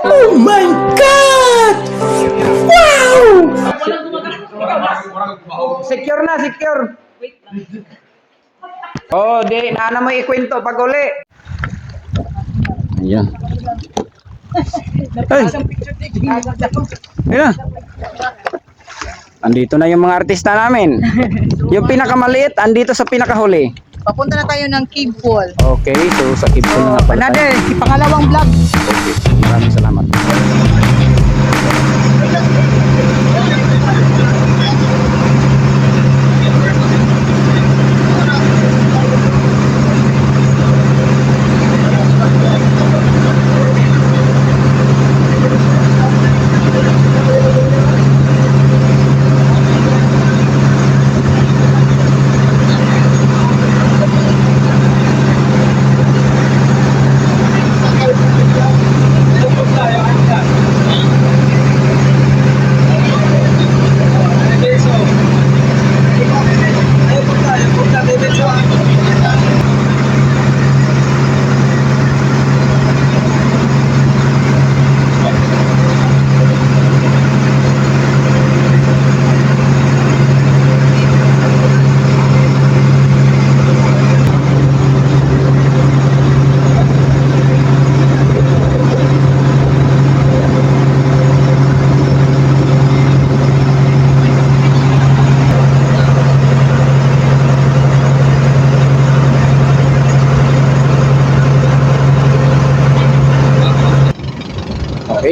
Oh my God! Wow! Secure na, secure. Oh, di, naana mo ikwento pag uli. Ayan. Ay. Ayan. Andito na yung mga artista namin. Yung pinakamaliit, andito sa pinakahuli. Papunta na tayo ng Cave Fall. Okay, so sa kibso na nga pala tayo. Another, pangalawang vlog. Okay, maraming salamat.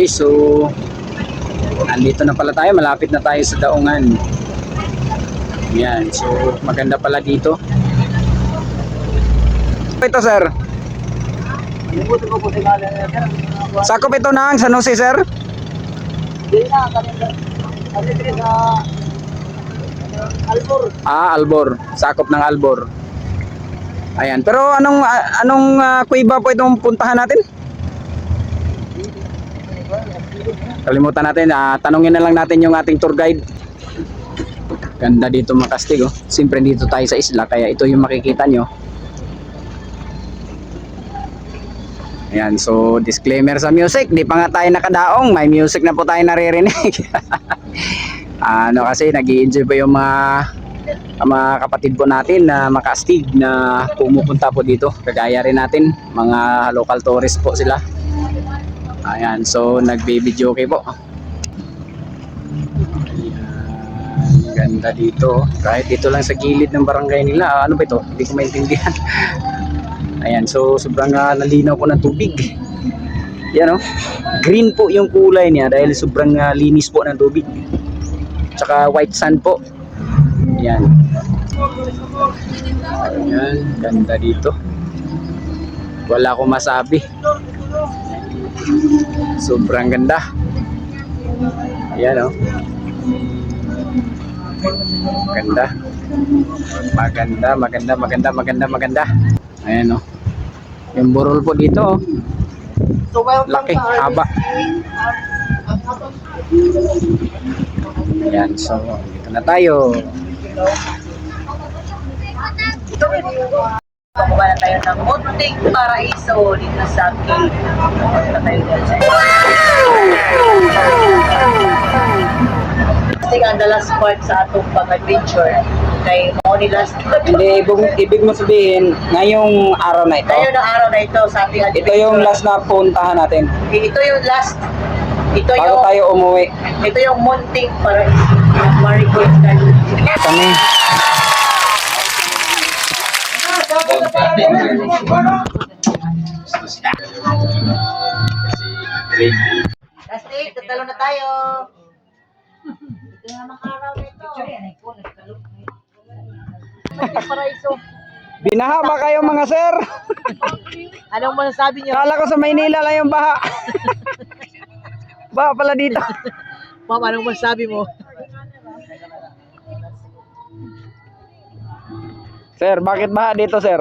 So andito na pala tayo, malapit na tayo sa daungan. Yan, so maganda pala dito. Ito sir. Sakop ito ng San Jose sir? Ah, Albor. Sakop ng Albor. Ayan. Pero anong ah, anong ah, kuiba po itong puntahan natin? Kalimutan natin, ah, tanungin na lang natin yung ating tour guide. Ganda dito mga oh. Siyempre dito tayo sa isla, kaya ito yung makikita nyo. Ayan, so disclaimer sa music, di pa nga tayo nakadaong, may music na po tayo naririnig. ano kasi, nag enjoy po yung mga mga kapatid po natin na makastig na pumupunta po dito. Kagaya rin natin, mga local tourist po sila. Ayan, so nagbe-video okay po. Ayan, ganda dito. Kahit dito lang sa gilid ng barangay nila, ah, ano ba ito? Hindi ko maintindihan. Ayan, so sobrang uh, nalinaw po ng tubig. Yan oh. Green po yung kulay niya dahil sobrang ah, linis po ng tubig. Tsaka white sand po. Yan. Ayan, ganda dito. Wala akong masabi. Sobrang ganda. Ayan oh. Maganda. Maganda, maganda, maganda, maganda, maganda. Ayan oh. Yung burol po dito oh. So, welcome Laki, haba. Ayan, so dito na tayo. Pababa na tayo ng Munting Paraiso dito sa Cave. Punta tayo dyan sa Kasi nga, the last part sa atong pag-adventure kay Moni last Hindi, ibig, ibig mo sabihin, ngayong araw na ito, Ngayon ang araw na ito sa ating ito yung last na puntahan natin. Ito yung last. Ito Bago yung, tayo umuwi. ito yung Munting Paraiso. Marigold Kami. Last eight, tatalo na tayo. Ito na naman araw na ito. Munting Paraiso. Binaha ba kayo mga sir? Anong masasabi niyo? Kala ko sa Maynila lang yung baha. baha pala dito. Ma'am, anong masasabi mo? Sir, bakit baha dito sir?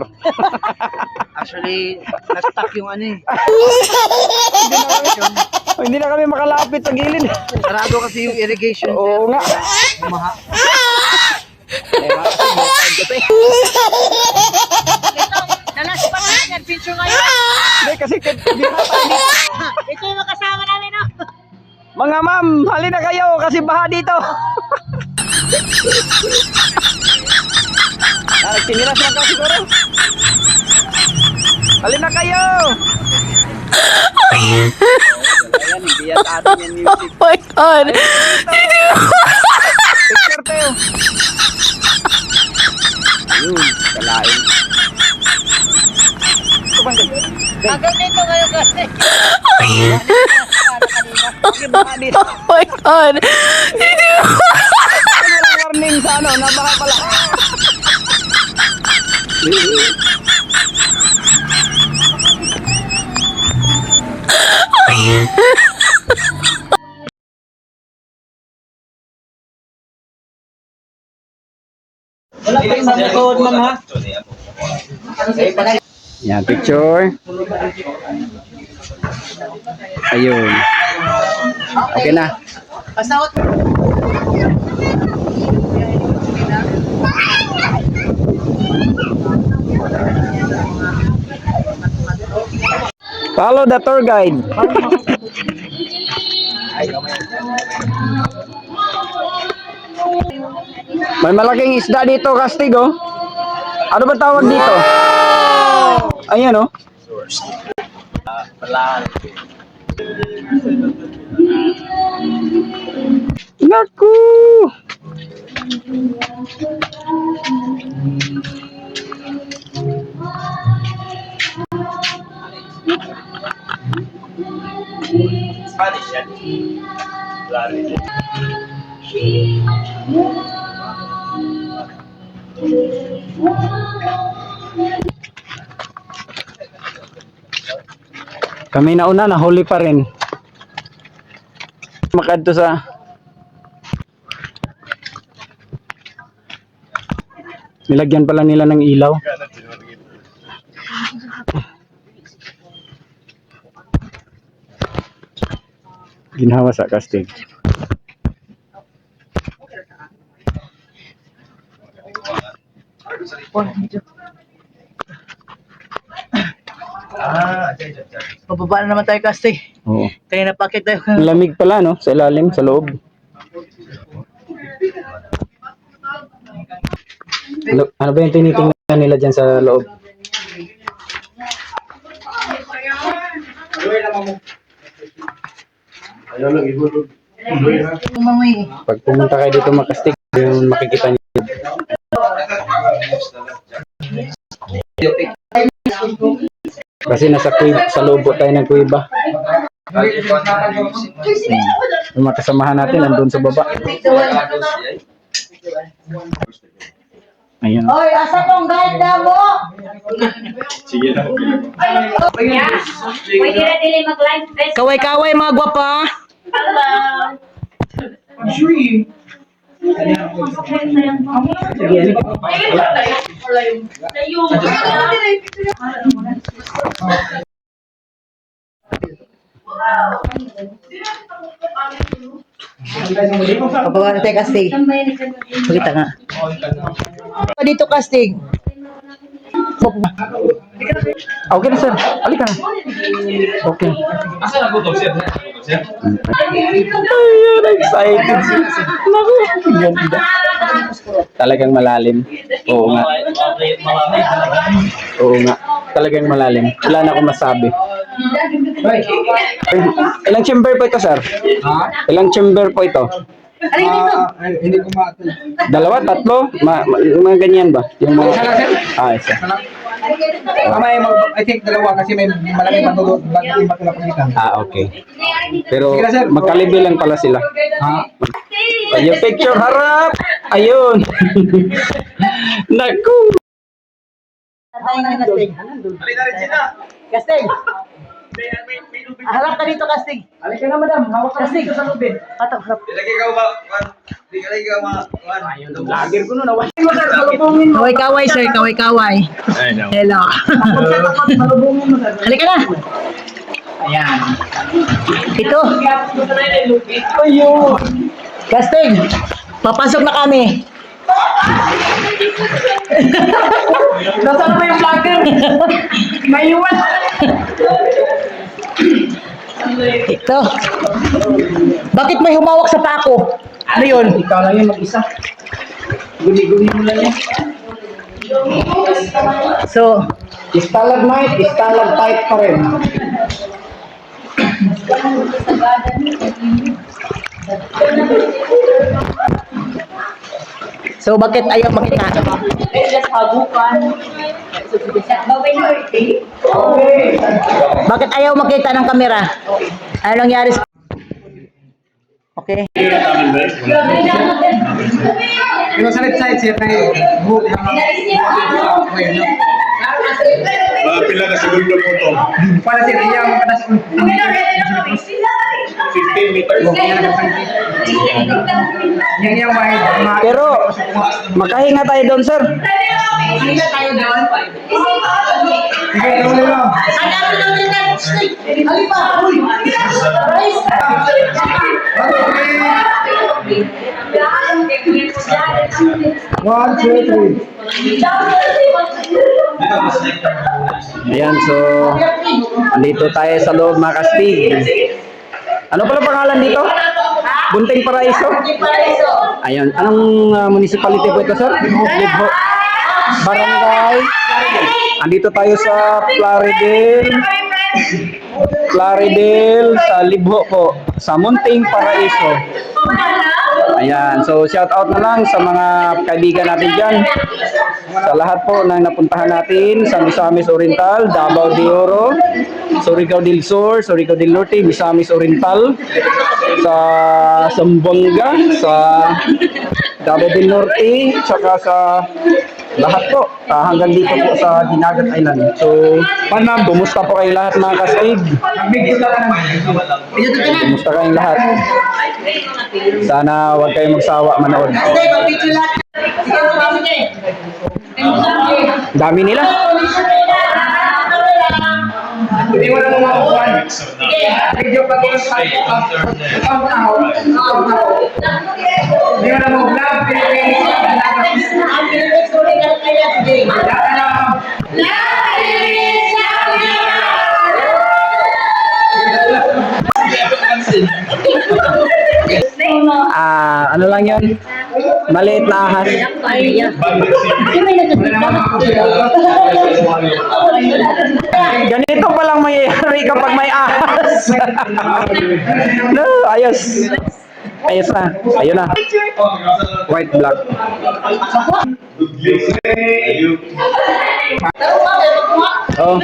Actually, na-stuck yung ano eh. Oh, hindi na kami makalapit sa gilid. Sarado kasi yung irrigation. Oo nga. Maha. Eh, mga kasi. Nalas pa nga, adventure ngayon. Hindi kasi, na tayo. Ito yung makasama namin Mga ma'am, halina kayo kasi baha dito. ah, nagtiniras lang ka siguro. Halina kayo. Ayan, hindi yan atin yan music. Oh my god. Picture tayo. Ayun, kalain. Ito bang ganyan? Hanggang dito ngayon kasi. Oh my god. Lang warning sa ano, nabaha pala. Wala pa yung mamukod, ma'am ha? Yan, picture. Ayun. Okay na. Pasawat. Follow the tour guide. May malaking isda dito, Kastig, oh. Ano ba tawag dito? Ayan, oh. Naku! Kami nauna, nahuli pa rin. Makadto sa... Nilagyan pala nila ng ilaw. Ginawa sa kastig. Pababa na naman tayo kasi. Oo. Kaya napakit tayo. Lamig pala, no? Sa ilalim, sa loob. Ano, ano ba yung tinitingnan nila dyan sa loob? Umangoy. Pag pumunta kayo dito makastig, yung makikita niyo. Kasi nasa kuiba, sa loob po tayo ng kuiba. Yung mga kasamahan natin nandun sa baba. Ayun. Oy, asa tong guide na mo? Pwede na dili mag-live. Kaway-kaway mga gwapa. Hello. I'm Oke. casting? Oke. Okay sir. Alika Oke. Okay. Asal aku tahu to? Ayun, excited siya. Naku, ganda. Talagang malalim. Oo nga. Oo nga. Talagang malalim. Wala na akong masabi. Ay, ilang chamber po ito, sir? Ilang chamber po ito? hindi ko ma... Dalawa, tatlo? Ma, ma- mga ganyan ba? Yung mga... Ah, isa. Mamaya, mag- I think dalawa kasi may malaking matulog bago yung matulog Ah, okay. Pero Sige na, sir. magkalibi lang pala sila. Ha? Ay, yung picture harap! Ayun! Naku! Kastig. Harap ka dito kastig. Halika nga, madam. Hawak ka Kastig. dito sa lubid. Harap, harap. Lager ko nun, awan. Kaway-kaway sir, kaway-kaway. Hello. Halika na. Ayan. Ito. Ayun. Kastig. Papasok na kami. Nasaan ba yung vlogger? May iwan. Ito. Bakit may humawak sa pako? Ano yun? Ikaw lang yun mag-isa. Guni-guni mo lang yan. So, Stalagmite, stalagmite pa rin. So bakit ayaw makita? Bakit ayaw makita ng kamera? Ano nangyari sa... Okay. Yung sa left side. Buhok lang. Okay, no? Mga pila ka segundo po to. Para sir, yung patas 15 meters. Pero, makahinga tayo doon, sir. Sige, tuloy lang. One, two, three. Ayan, so, dito tayo sa loob mga kastig. Ano pala pangalan dito? Bunting Paraiso? Ayan, anong uh, municipality po ito, sir? Libho. Barangay. Andito tayo sa Plaridel. Plaridel sa Libho po. Sa Munting Paraiso. Ayan, so shout out na lang sa mga kaibigan natin dyan. Sa lahat po na napuntahan natin sa Misamis Oriental, Davao de Oro, Surigao del Sur, Surigao del Norte, Misamis Oriental, sa Zamboanga, sa Davao del Norte, tsaka sa lahat po, ah, hanggang dito po sa Dinagat Island. So, ma'am, kumusta po kayo lahat mga kastig? Kumusta kayong lahat? Sana huwag kayong magsawa manood. Dami nila. Hindi mo na mga kukuhan. Video pa ko sa na ako. Hindi mo na mga vlog. Wala ka na. Ah, ano lang yun? Maliit na ahas. Ganito pa lang mayayari kapag may ahas. no, ayos. Ayos na. Ayun na. White black. Oh.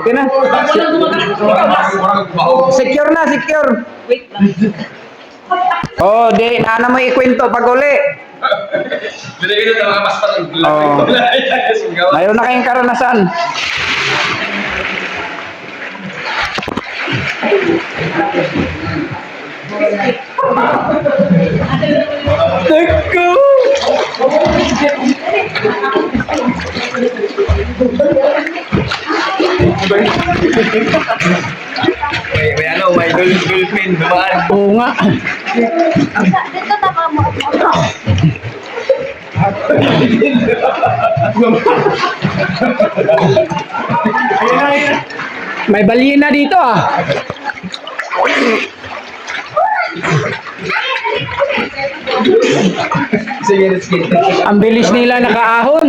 Okay na. Secure na, secure. Oh, di na mo ikwento pag uli. Binigyan na mga paspas ang Oh. Mayroon na kayong karanasan. Teko! May, may ano, may dol- dolphin, dumaan. Oo nga. May balyena dito ah. Sige, let's get. Ang bilis nila nakaahon.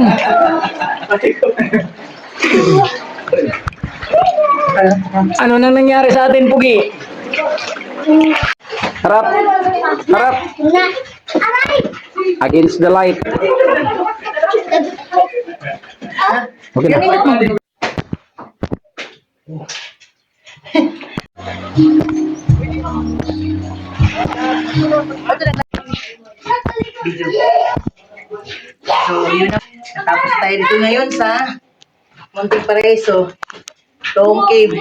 Ano nang nangyari sa atin, Pugi? Harap. Harap. Against the light. Okay na. So, dito ngayon sa Monte Paraiso. Long Cave.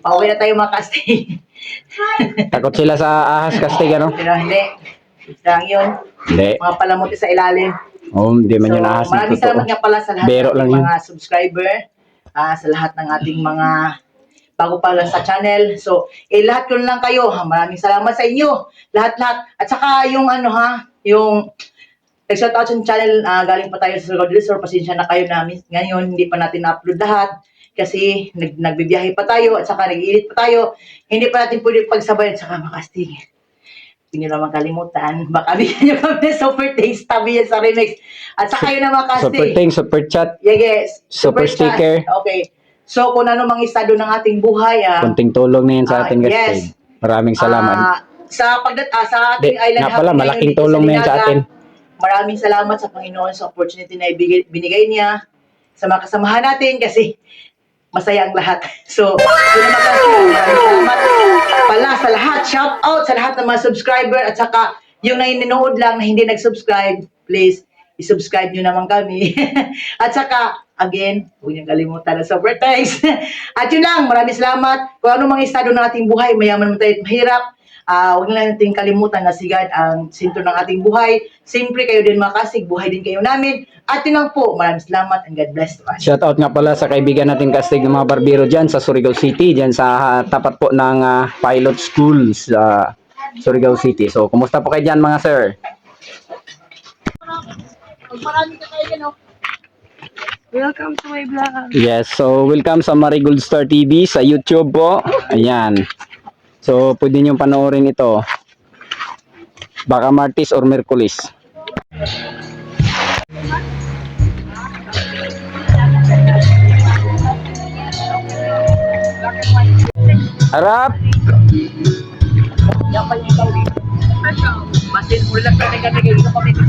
Pauwi na tayo mga kasti. Takot sila sa ahas kastig, ano? Pero hindi. Lang yun. Hindi. Mga palamuti sa ilalim. Oh, hindi man So, yun ahas. maraming salamat nga pala sa lahat Bero ng lang ating yun. mga subscriber, ah, sa lahat ng ating mga bago pa lang sa channel. So, eh, lahat yun lang kayo. Ha? Maraming salamat sa inyo. Lahat-lahat. At saka yung ano ha, yung nag-shout out sa channel, ah, galing pa tayo sa del Sur. Pasensya na kayo namin. Ngayon, hindi pa natin na-upload lahat. kasi nag, nagbibiyahe pa tayo at saka nag-iinit pa tayo. Hindi pa natin pwede pagsabay at saka makastig. Hindi nyo naman kalimutan. Baka bigyan nyo kami super taste tabi yan sa remix. At saka yun naman Super casting. ting, super chat, Yeah, yes. Super chat. sticker. Okay. So, kung ano mang estado ng ating buhay, ah, kunting tulong na yan sa Ah, atin guys. yes. Maraming salamat. ah, sa pagdat ah, sa ating island nga pala, malaking dito tulong na yan sa atin. Maraming salamat sa Panginoon sa opportunity na ibigay, binigay niya sa mga kasamahan natin kasi masaya ang lahat. So, maraming salamat pala sa lahat. Shout out sa lahat ng mga subscriber at saka yung nanonood lang na hindi nag-subscribe, please, i-subscribe nyo naman kami. at saka, again, huwag niyong kalimutan ang super thanks. at yun lang, maraming salamat. Kung ano mang estado ng ating buhay, mayaman man tayo mahirap, Ah, huwag na natin kalimutan na si God ang sentro ng ating buhay. Siyempre kayo din mga kasig, buhay din kayo namin. At yun lang po, maraming salamat and God bless to us. Shout out nga pala sa kaibigan natin kastig ng mga barbero dyan sa Surigao City, dyan sa ah, tapat po ng ah, pilot school sa Surigao City. So, kumusta po kayo dyan mga sir? Welcome to my vlog. Yes, so welcome sa Marigold Star TV sa YouTube po. Ayan. So, pwede nyo panoorin ito. Baka Martis or Merkulis. Harap! Basin, ulang ka na kami kayo sa pamilya.